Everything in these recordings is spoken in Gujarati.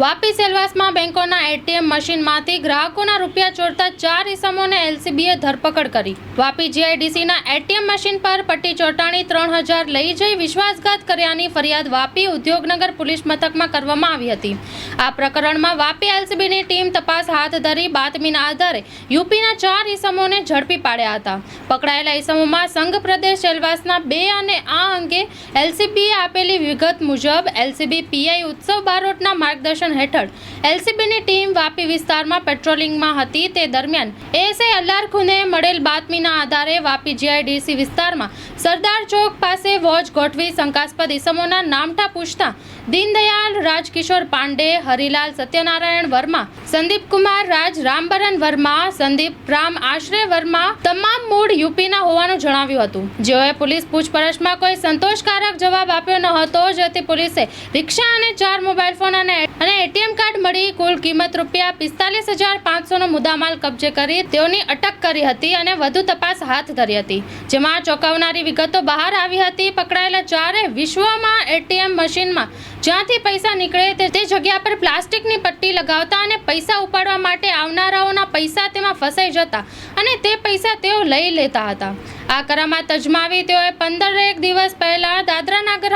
વાપી સેલવાસમાં બેંકોના એટીએમ મશીનમાંથી ગ્રાહકોના રૂપિયા ચોરતા ચાર ઇસમોને એલસીબીએ ધરપકડ કરી. વાપી જીઆઈડીસીના એટીએમ મશીન પર પટ્ટી ચોંટાણી ત્રણ હજાર લઈ જઈ વિશ્વાસઘાત કર્યાની ફરિયાદ વાપી ઉદ્યોગનગર પોલીસ મથકમાં કરવામાં આવી હતી. આ પ્રકરણમાં વાપી એલસીબીની ટીમ તપાસ હાથ ધરી બાતમીના આધારે યુપીના ચાર ઇસમોને ઝડપી પાડ્યા હતા. પકડાયેલા ઇસમોમાં સંઘ પ્રદેશ સેલવાસના બે અને આ અંગે એલસીબીએ આપેલી વિગત મુજબ એલસીબી પીઆઈ ઉત્સવ બારોટના માર્ગદર્શન હેઠળ એલસીબીની ટીમ વાપી વિસ્તારમાં પેટ્રોલિંગમાં હતી. તે દરમિયાન એએસઆઈ અલ્લાર ખુને મળેલ બાતમીના આધારે વાપી જીઆઈડીસી વિસ્તારમાં સરદાર ચોક પાસે વોચ ગોઠવી શંકાસ્પદ ઇસમોના નામઠા પૂછતા દીનદયાળ રાજકિશોર પાંડે, હરિલાલ સત્યનારાયણ વર્મા સંદીપ કુમાર, રાજ રામબરન વર્મા, સંદીપ રામ આશ્રય વર્મા તમામ મૂળ યુપીના હોવાનું જણાવ્યું હતું. જેઓએ પોલીસ પૂછપરછમાં કોઈ સંતોષકારક જવાબ આપ્યો ન હતો, જેથી પોલીસે રિક્ષા અને ચાર મોબાઈલ ફોન અને એટીએમ કાર્ડ મળી કુલ કિંમત રૂપિયા પિસ્તાલીસ હજાર પાંચસોનો મુદ્દામાલ કબજે કરી તેઓની અટક કરી હતી અને વધુ તપાસ હાથ ધરી હતી. જેમાં ચોંકાવનારી વિગતો બહાર આવી હતી. પકડાયેલા ચારે વિશ્વમાં એટીએમ મશીનમાં જ્યાંથી પૈસા નીકળે તે જગ્યા પર પ્લાસ્ટિકની પટ્ટી લગાવતા અને પૈસા ઉપાડવા માટે આવનારાઓના પૈસા તેમાં ફસાઈ જતા અને તે પૈસા તેઓ લઈ લેતા હતા. આ કરામાં તજમાવી તેઓએ પંદર એક દિવસ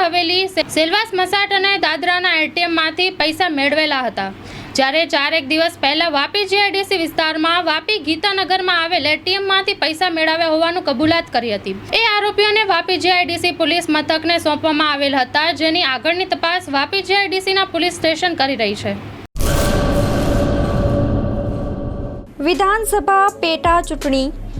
પહેલા હવેલી સે- સેલવાસ મસાટ અને દાદરાના એટીએમમાંથી પૈસા મેળવેલા હતા. જ્યારે ચારેક દિવસ પહેલા વાપી જીઆઈડીસી વિસ્તારમાં વાપી ગીતાનગરમાં આવેલ એટીએમમાંથી પૈસા મેળવ્યા હોવાનું કબૂલાત કરી હતી. એ આરોપીઓને વાપી જીઆઈડીસી પોલીસ મથકને સોંપવામાં આવેલ હતા, જેની આગળની તપાસ વાપી જીઆઈડીસીના પોલીસ સ્ટેશન કરી રહી છે. વિધાનસભા પેટા ચૂંટણી